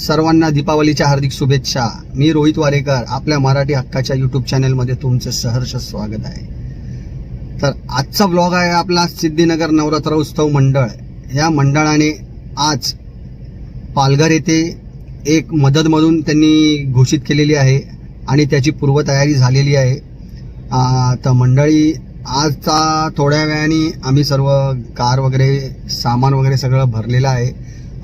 सर्वांना दीपावलीच्या हार्दिक शुभेच्छा. मी रोहित वारेकर आपल्या मराठी हक्काच्या युट्यूब चॅनलमध्ये तुमचं सहर्ष स्वागत आहे. तर आजचा ब्लॉग आहे आपला सिद्धीनगर नवरात्र उत्सव मंडळ. या मंडळाने आज पालघर येथे एक मदतमधून त्यांनी घोषित केलेली आहे आणि त्याची पूर्वतयारी झालेली आहे. तर मंडळी आजचा थोड्या वेळाने आम्ही सर्व कार वगैरे सामान वगैरे सगळं भरलेलं आहे.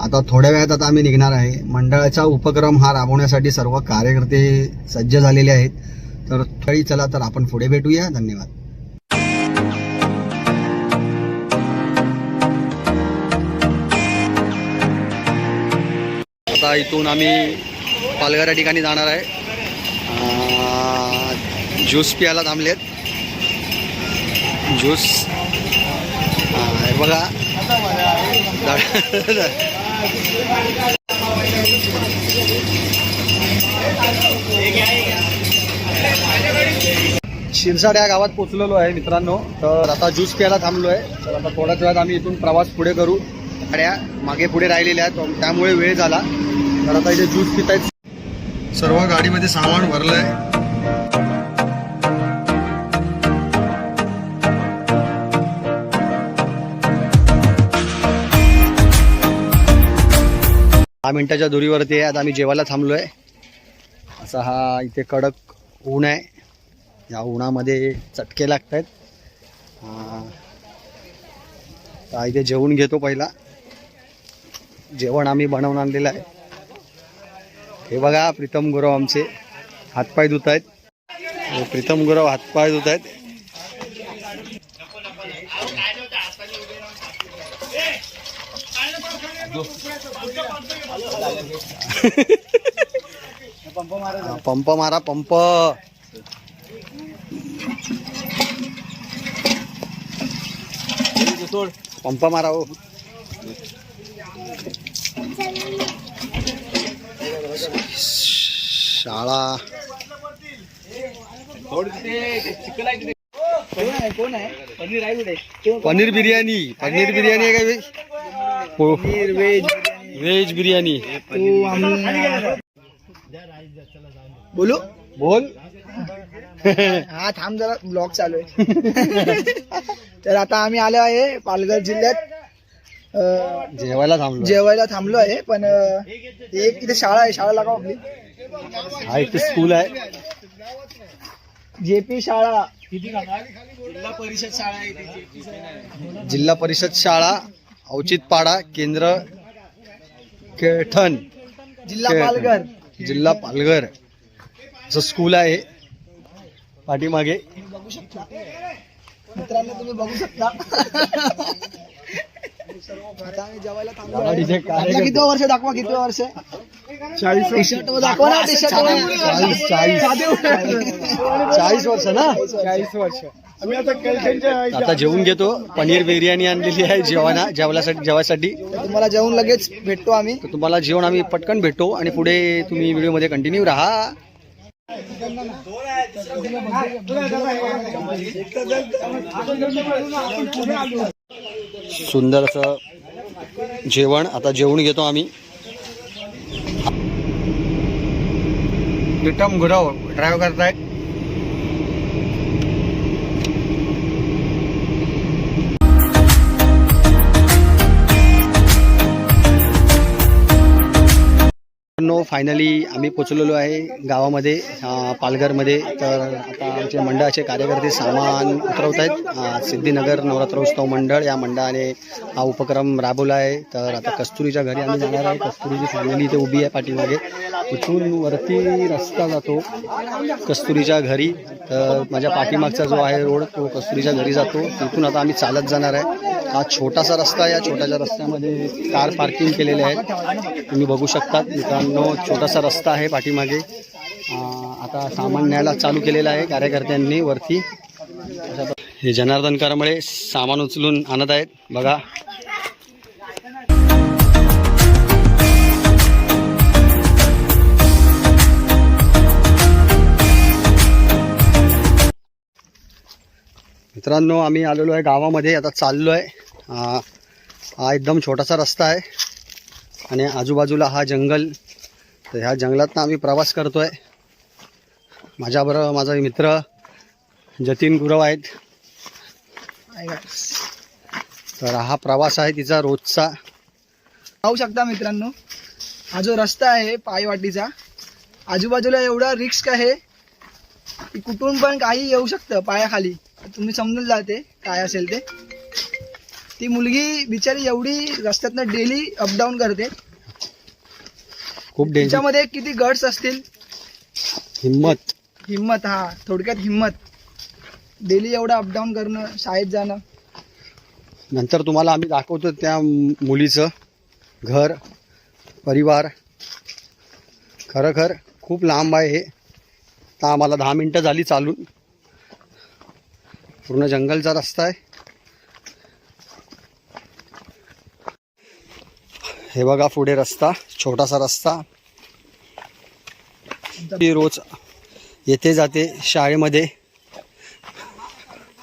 आता थोड्या वेळात आता आम्ही निघणार आहे. मंडळाचा उपक्रम हा राबवण्यासाठी सर्व कार्यकर्ते सज्ज झालेले आहेत. तर थळी चला तर आपण पुढे भेटूया. धन्यवाद. आता इथून आम्ही पालघर या ठिकाणी जाणार आहे. ज्यूस प्यायला थांबलेत. ज्यूस. बघा. शिरसाड या गावात पोचलेलो आहे मित्रांनो. तर आता ज्यूस प्यायला थांबलो आहे तर आता थोड्याच वेळात आम्ही इथून प्रवास पुढे करू. गाड्या मागे पुढे राहिलेल्या आहेत त्यामुळे वेळ झाला. तर आता इथे ज्यूस पितायच सर्व गाडीमध्ये सामान भरलंय. दहा मिनटाच्या दुरीवरती आहे. आता आम्ही जेवायला थांबलो आहे असा हा इथे कडक ऊन आहे. या उन्हामध्ये चटके लागत आहेत इथे जेवून घेतो पहिला. जेवण आम्ही बनवून आणलेलं आहे. हे बघा प्रीतम गुरव आमचे हातपाय धुत आहेत प्रीतम गुरव हातपाय धुत आहेत हा, पंप मारा पंप पंप मारा हो शाळा पनीर बिर्याणी पनीर बिर्याणी आहे काय व्हेज व्हेज बिर्याणी. बोलू? बोल. हा थांब जरा ब्लॉग चालू आहे. तर आता आम्ही आलो आहे पालघर जिल्ह्यात. जेवायला थांबलो. जेवायला थांबलो आहे पण एक इथे शाळा आहे शाळा लागा आपली. हा इथे स्कूल आहे. जेपी शाळा. जिल्हा परिषद शाळा आहे जिल्हा परिषद शाळा. औचितपाडा केंद्र केठण जिल्हा पालघर. जिल्हा पालघर. असं स्कूल आहे. पाठीमागे. मित्रांनो तुम्ही बघू शकता. जेवायला आहे. तिथे आता कार्यकर्ते- किती वर्ष दाखवा किती वर्ष. चाळीस टी शर्ट दाखवा ना टी शर्ट चाळीस चाळीस. चाळीस वर्ष ना? चाळीस वर्ष. आता जेवून घेतो. पनीर बिर्याणी आणलेली आहे जेवणा जेवल्यासाठी जेवायसाठी. तुम्हाला जेवून लगेच भेटतो आम्ही. तर तुम्हाला जेवण आम्ही पटकन भेटतो आणि पुढे तुम्ही व्हिडिओमध्ये कंटिन्यू राहा. सुंदर असं जेवण आता जेवून घेतो आम्ही. विटम गुरव ड्राईव्ह करतायत नो फायनली आम्ही पोचलेलो आहे गावामध्ये पालघरमध्ये. तर आता आमचे मंडळाचे कार्यकर्ते सामान उतरवत आहेत. सिद्धिनगर नवरात्रोत्सव मंडळ या मंडळाने हा उपक्रम राबवला आहे. तर आता कस्तुरीच्या घरी आम्ही जाणार आहे. कस्तुरीची फॅमिली इथे उभी आहे पाठीमागे. इथून वरती रस्ता जातो कस्तुरीच्या घरी. तर माझ्या पाठीमागचा जो आहे रोड तो कस्तुरीच्या घरी जातो. तिथून आता आम्ही चालत जाणार आहे. हा छोटासा रस्ता आहे. या छोट्याशा रस्त्यामध्ये कार पार्किंग केलेले आहेत. तुम्ही बघू शकता. मित्रांनो छोटासा रस्ता आहे पाठीमागे. आता सामान न्यायला चालू केलेलं आहे कार्यकर्त्यांनी वरती. हे जनार्दन करमळे सामान उचलून आणत आहेत. बघा मित्रांनो आम्ही आलेलो आहे गावामध्ये. आता चाललो आहे. हा एकदम छोटासा रस्ता आहे. आणि आजूबाजूला हा जंगल. तर ह्या जंगलातनं आम्ही प्रवास करतो आहे माझ्याबरोबर माझा मित्र जतीन गुरव आहेत. तर हा प्रवास आहे तिचा रोजचा. पाहू शकता मित्रांनो हा जो रस्ता आहे पायवाटीचा आजूबाजूला एवढा रिस्क आहे की कुठून पण काही येऊ शकतं पायाखाली. तुम्ही समजून जाते काय असेल ते. ती मुलगी बिचारी एवढी रस्त्यातनं डेली अपडाऊन करते. खूप डेंजर तिच्यामध्ये किती गट्स असतील? हिंमत हिम्मत हा थोडक्यात हिम्मत. डेली एवढं अपडाऊन करणं शाळेत जाणं. नंतर तुम्हाला आम्ही दाखवतो त्या मुलीचं घर परिवार. खरोखर खूप लांब आहे हे. तर आम्हाला दहा मिनटं झाली चालून. पूर्ण जंगलचा रस्ता आहे. हे बघा पुढे रस्ता छोटासा रस्ता. ती रोज येथे जाते शाळेमध्ये.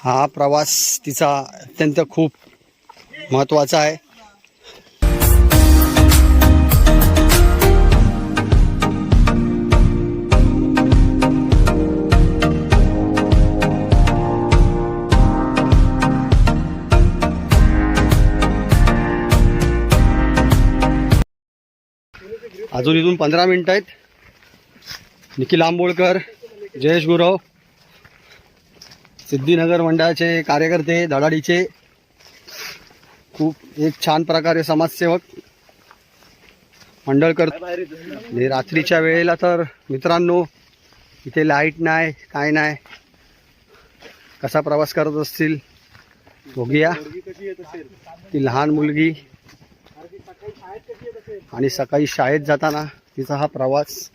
हा प्रवास तिचा अत्यंत खूप महत्त्वाचा आहे. अजून इथून पंधरा मिनिटं आहेत. निखिल आंबोळकर जयेश गुरव सिद्धिनगर मंडळाचे कार्यकर्ते धडाडीचे. खूप एक छान प्रकारे समाजसेवक मंडळ कर आणि म्हणजे रात्रीच्या वेळेला तर मित्रांनो इथे लाइट नाही काय नाही. कसा प्रवास करत असतील बघूया. ती लहान मुलगी. आणि सकाळी शाळेत जाताना तिचा हा प्रवास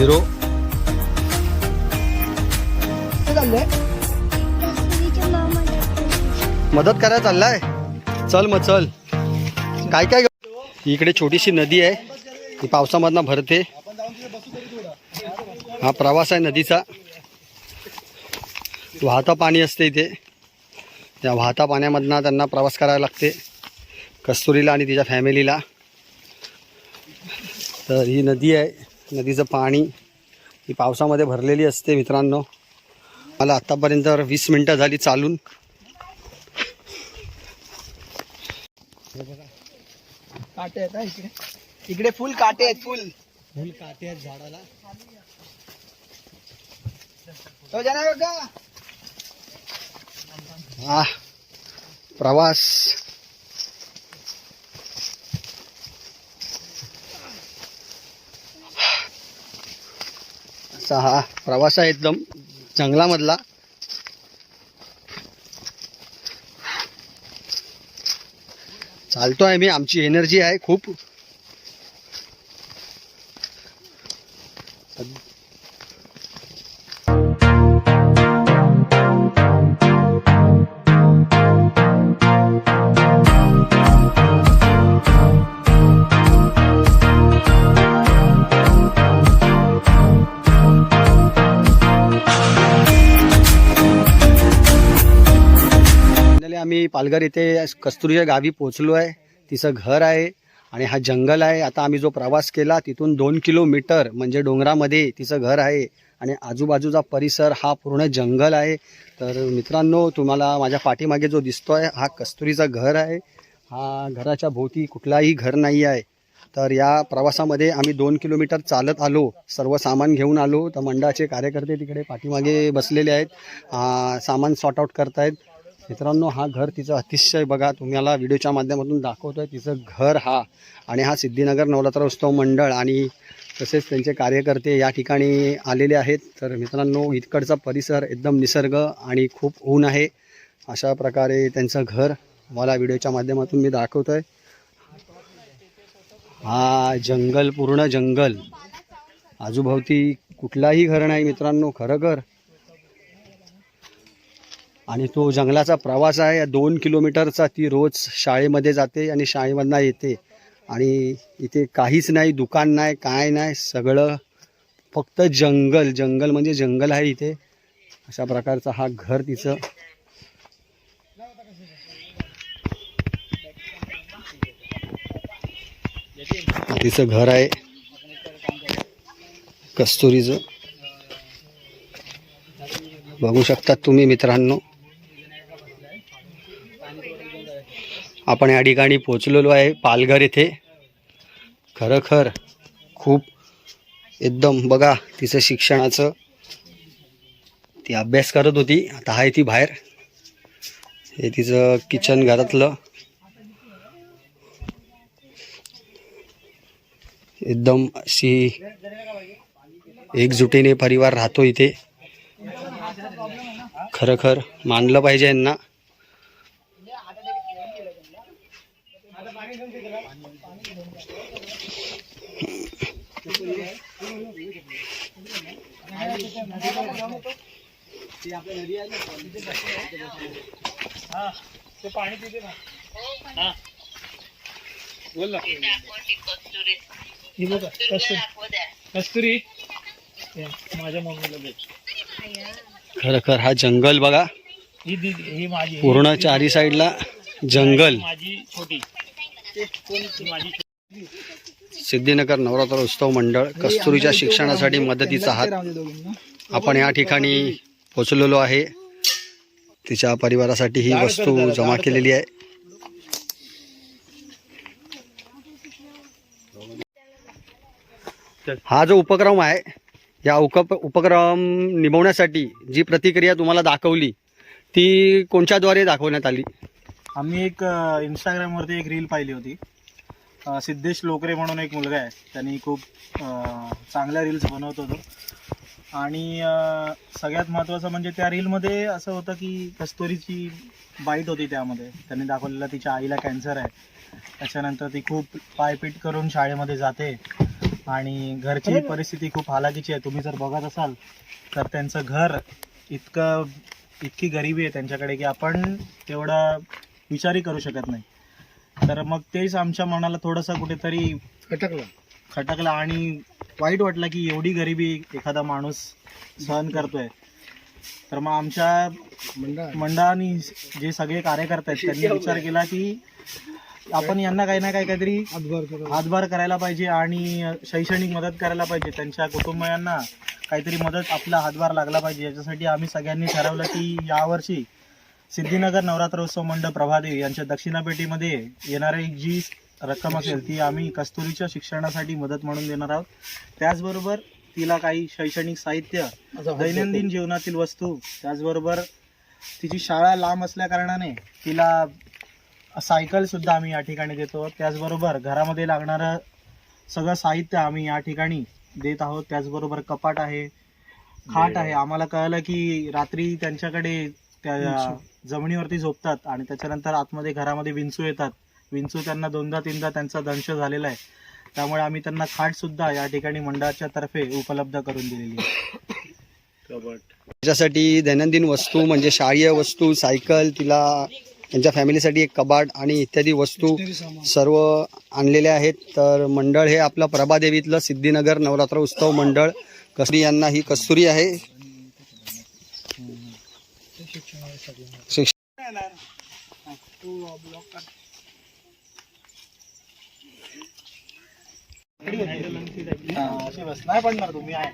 झिरो. मदत करायला चाललाय. चल मग चल. काय काय इकडे छोटीशी नदी आहे. ती पावसामधनं भरते. हा प्रवास आहे नदीचा. वाहता पाणी असते इथे. त्या वाहता पाण्यामधनं त्यांना प्रवास करायला लागते. कस्तुरीला आणि तिच्या फॅमिलीला तर ही नदी आहे. नदीचं पाणी ही पावसामध्ये भरलेली असते मित्रांनो. मला आत्तापर्यंत वीस मिनटं झाली चालून. काटे आहेत हा इकडे. इकडे फुल काटे आहेत फुल. फुल काटे आहेत झाडाला. बघा हा. प्रवास. असा हा प्रवास आहे एकदम जंगलामधला. चालतो आहे मी आमची एनर्जी आहे खूप. पालघर येथे कस्तुरीच्या गावी पोचलो आहे. तिचं घर आहे आणि हा जंगल आहे. आता आम्ही जो प्रवास केला तिथून दोन किलोमीटर म्हणजे डोंगरामध्ये तिचं घर आहे आणि आजूबाजूचा परिसर हा पूर्ण जंगल आहे. तर मित्रांनो तुम्हाला माझ्या पाठीमागे जो दिसतो आहे हा कस्तुरीचं घर आहे. हा घराच्या भोवती कुठलाही घर नाही आहे. तर या प्रवासामध्ये आम्ही दोन किलोमीटर चालत आलो सर्व सामान घेऊन आलो. तर मंडळाचे कार्यकर्ते तिकडे पाठीमागे बसलेले आहेत. सामान सॉर्ट आउट करतायत. मित्रांनो हा घर तिचं अतिशय बघा तुम्हाला व्हिडिओच्या माध्यमातून दाखवतोय. तिचं घर हा आणि हा सिद्धिनगर नवरात्र उत्सव मंडळ आणि तसेच त्यांचे कार्यकर्ते या ठिकाणी आलेले आहेत. तर मित्रांनो इतकडचा परिसर एकदम निसर्ग आणि खूप ऊन आहे. अशा प्रकारे त्यांचं घर मला व्हिडिओच्या माध्यमातून मी दाखवतोय. हा जंगल पूर्ण जंगल. आजूभोवती कुठलाही घर नाही मित्रांनो खरोखर आणि तो जंगलाचा प्रवास आहे. दोन किलोमीटरचा ती रोज शाळेमध्ये जाते आणि शाळेमधनं येते. आणि इथे काहीच नाही दुकान नाही काय नाही सगळं फक्त जंगल. जंगल म्हणजे जंगल आहे इथे. अशा प्रकारचा हा घर तिचं. तिचं घर आहे. कस्तुरीचं. बघू शकतात तुम्ही मित्रांनो. आपण या ठिकाणी पोचलेलो आहे पालघर येथे खरखर खूप एकदम बघा तिचं शिक्षणाचं. ती अभ्यास करत होती आता आहे ती बाहेर. हे तिचं किचन घरातलं. एकदम अशी एकजुटीने परिवार राहतो इथे. खरखर मानलं पाहिजे यांना. ही बघा कस्तुरी. कस्तुरी. हे, माझ्या मम्मीला भेट खरोखर हा जंगल बघा. ही दीदी ही माझी पूर्ण चारी साईडला जंगल. माझी छोटी. माझी सिद्धिनगर नवरात्र उत्सव मंडळ कस्तुरीच्या शिक्षणासाठी मदतीचा हात. आपण या ठिकाणी पोचलेलो आहे. तिच्या परिवारासाठी ही वस्तू जमा केलेली आहे. हा जो उपक्रम आहे या उप उपक्रम निभवण्यासाठी जी प्रतिक्रिया तुम्हाला दाखवली ती कोणत्याद्वारे दाखवण्यात आली? आम्ही एक इंस्टाग्रामवरती एक रील पाहिली होती. सिद्धेश लोकरे म्हणून एक मुलगा आहे. त्यांनी खूप चांगल्या रील्स बनवत होतो. आणि अ, सगळ्यात महत्त्वाचं म्हणजे त्या रीलमध्ये असं होतं की कस्तुरीची बाईट होती त्यामध्ये. त्यांनी दाखवलेलं तिच्या आईला कॅन्सर आहे. त्याच्यानंतर ती खूप पायपीट करून शाळेमध्ये जाते. आणि घरची परिस्थिती खूप हालाकीची आहे. तुम्ही जर बघत असाल तर त्यांचं घर इतकं इतकी गरिबी आहे त्यांच्याकडे की आपण तेवढा विचारही करू शकत नाही. तर मग तेच आमच्या मनाला थोडंसं कुठेतरी खटकलं खटकला आणि वाईट वाटलं की एवढी गरिबी एखादा माणूस सहन करतोय. तर मग आमच्या मंडळाने जे सगळे कार्यकर्ते आहेत त्यांनी विचार केला की आपण यांना काही ना काही काहीतरी हातभार करायला पाहिजे आणि शैक्षणिक मदत करायला पाहिजे. त्यांच्या कुटुंबियांना काहीतरी मदत आपला हातभार लागला पाहिजे. याच्यासाठी आम्ही सगळ्यांनी ठरवलं की यावर्षी सिद्धिनगर नवरात्रोत्सव मंडळ प्रभादेवी यांच्या दक्षिणापेटीमध्ये येणारी जी रक्कम असेल ती आम्ही कस्तुरीच्या शिक्षणासाठी मदत म्हणून देणार आहोत. त्याचबरोबर तिला काही शैक्षणिक साहित्य दैनंदिन जीवनातील वस्तू त्याचबरोबर तिची शाळा लांब असल्या कारणाने तिला सायकल सुद्धा आम्ही या ठिकाणी देतो. त्याचबरोबर घरामध्ये लागणारं सगळं साहित्य आम्ही या ठिकाणी देत आहोत. त्याचबरोबर कपाट आहे खाट आहे. आम्हाला कळलं की रात्री त्यांच्याकडे त्या जमिनीवरती झोपतात आणि त्याच्यानंतर आतमध्ये घरामध्ये विंचू येतात. विंचू त्यांना दोनदा तीनदा त्यांचा दंश झालेला आहे. त्यामुळे आम्ही त्यांना खाट सुद्धा या ठिकाणी मंडळाच्या तर्फे उपलब्ध करून दिलेली आहे. त्याच्यासाठी दैनंदिन वस्तू म्हणजे शाळीय वस्तू सायकल तिला त्यांच्या फॅमिलीसाठी एक कबाड आणि इत्यादी वस्तू सर्व आणलेल्या आहेत. तर मंडळ हे आपलं प्रभादेवीतलं सिद्धिनगर नवरात्र उत्सव मंडळ. कस्तुरी यांना ही कस्तुरी आहे. शिक्ष- हा, अशी बस नाही पडणार तुम्ही आहे.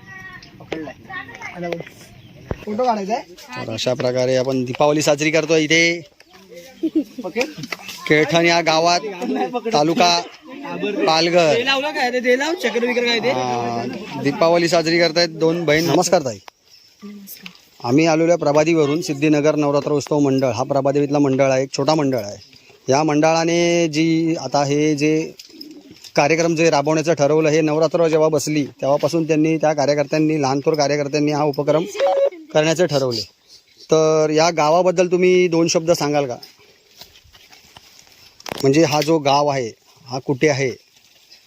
पकडलाय. फोटो काढायचा आहे? तर अशा प्रकारे आपण दीपावली साजरी करतो इथे. केळठण या गावात तालुका पालघर. हा, दीपावली साजरी करतायत दोन बहीण. नमस्कार ताई. आम्ही आलेलो आहे प्रभादेवीवरून सिद्धिनगर नवरात्र उत्सव मंडळ. हा प्रभादेवीतला मंडळ आहे एक छोटा मंडळ आहे. या मंडळाने जी आता हे जे कार्यक्रम जे राबवण्याचं ठरवलं हे नवरात्र जेव्हा बसली तेव्हापासून त्यांनी त्या कार्यकर्त्यांनी लहानथोर कार्यकर्त्यांनी हा उपक्रम करण्याचे ठरवले. तर या गावाबद्दल तुम्ही दोन शब्द सांगाल का? म्हणजे हा जो गाव आहे हा कुठे आहे?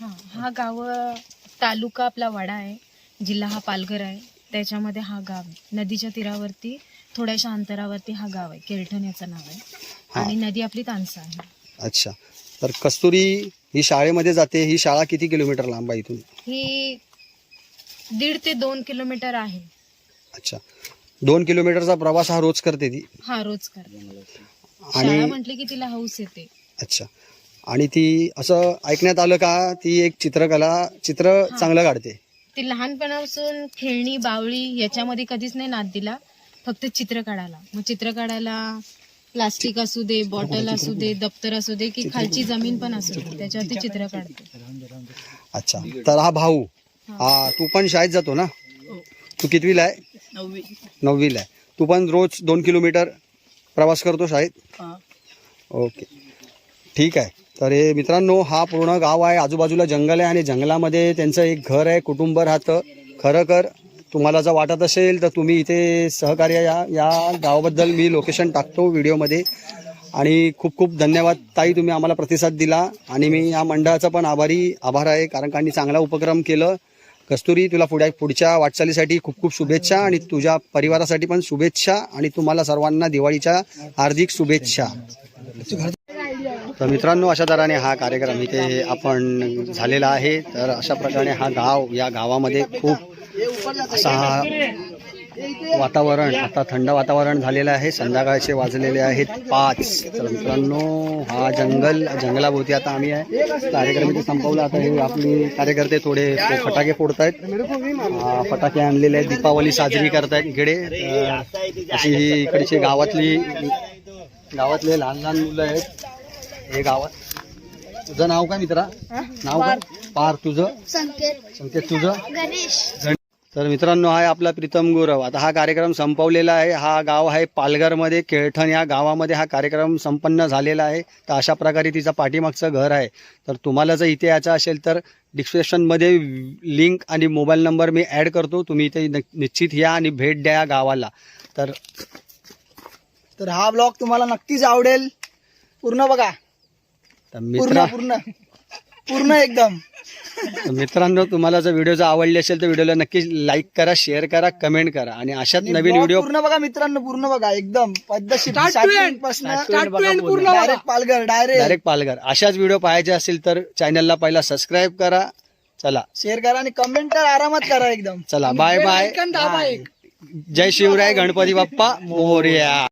हा हा गाव तालुका आपला वाडा आहे. जिल्हा हा पालघर आहे. त्याच्यामध्ये हा गाव आहे. नदीच्या तीरावरती थोड्याशा अंतरावरती हा गाव आहे. केळठण याचं नाव आहे. आणि नदी आपली तानसा आहे. अच्छा. तर कस्तुरी ही शाळेमध्ये जाते ही शाळा किती किलोमीटर लांब आहे इथून? ही दीड ते दोन किलोमीटर आहे. अच्छा. दोन किलोमीटरचा प्रवास हा रोज करते ती? हा रोज करते. आणि म्हटली की तिला हौस येते. अच्छा. आणि ती असं ऐकण्यात आलं का ती एक चित्रकला चित्र चांगलं काढते? ती लहानपणापासून खेळणी बावळी याच्यामध्ये कधीच नाही नाद दिला फक्त चित्र काढायला. मग चित्र काढायला प्लास्टिक असू दे बॉटल असू दे दप्तर असू दे की खालची जमीन पण असू दे त्याच्यावरती चित्र काढते. अच्छा तर हा भाऊ हा. तू पण शाळेत जातो ना? तू कितवीला आहे? नववी. नववीला आहे. तू पण रोज दोन किलोमीटर प्रवास करतो शाळेत? हा. ओके. ठीक आहे. तर हे मित्रांनो हा पूर्ण गाव आहे. आजूबाजूला जंगल आहे आणि जंगलामध्ये त्यांचं एक घर आहे कुटुंब राहतं. खरं कर तुम्हाला जर वाटत असेल तर तुम्ही इथे सहकार्य या या गावाबद्दल मी लोकेशन टाकतो व्हिडिओमध्ये. आणि खूप खूप धन्यवाद ताई तुम्ही आम्हाला प्रतिसाद दिला. आणि मी या मंडळाचा पण आभारी आभार आहे कारण का चांगला उपक्रम केलं. कस्तुरी तुला पुढ्या पुढच्या वाटचालीसाठी खूप खूप शुभेच्छा आणि तुझ्या परिवारासाठी पण शुभेच्छा आणि तुम्हाला सर्वांना दिवाळीच्या हार्दिक शुभेच्छा. तर मित्रांनो अशा दराने हा कार्यक्रम इथे आपण झालेला आहे. तर अशा प्रकारे हा गाव या गावामध्ये खूप असा हा वातावरण आता थंड वातावरण झालेलं आहे. संध्याकाळचे वाजलेले आहेत पाच. तर मित्रांनो हा जंगल जंगलाभोवती आता आम्ही आहे. कार्यक्रम इथे संपवला. आता हे आपले कार्यकर्ते थोडे फटाके फोडतायत. फटाके आणलेले आहेत. दीपावली साजरी करतायत इकडे अशी ही इकडची गावातली गावातले लहान लहान मुलं आहेत. हे गावात. तुझं नाव काय मित्रा? नाव काय? पार तुझं? संकेत. तुझं? गण- तर मित्रांनो हा आहे आपला प्रीतम गौरव. आता हा कार्यक्रम संपवलेला आहे. हा गाव आहे पालघरमध्ये केळठण या गावामध्ये हा कार्यक्रम संपन्न झालेला आहे. तर अशा प्रकारे तिचं पाठीमागचं घर आहे. तर तुम्हाला जर इथे यायचं असेल तर डिस्क्रिप्शनमध्ये लिंक आणि मोबाईल नंबर मी ॲड करतो. तुम्ही इथे निश्चित या आणि भेट द्या या गावाला. तर तर हा ब्लॉग तुम्हाला नक्कीच आवडेल. पूर्ण बघा. तर मित्रा पूर्ण. पूर्ण एकदम. तर मित्रांनो तुम्हाला जर व्हिडिओ जर आवडली असेल तर व्हिडिओला नक्की लाईक करा शेअर करा कमेंट करा. आणि अशाच नवीन व्हिडिओ पूर्ण बघा मित्रांनो पूर्ण बघा. एकदम. पद्धतशीर direct Palghar direct direct Palghar. अशाच व्हिडिओ पाहायचे असेल तर चॅनलला पहिला सबस्क्राईब करा. चला. शेअर करा आणि कमेंट तर आरामात करा एकदम. चला. बाय बाय जय शिवराय गणपती बाप्पा मोर्या.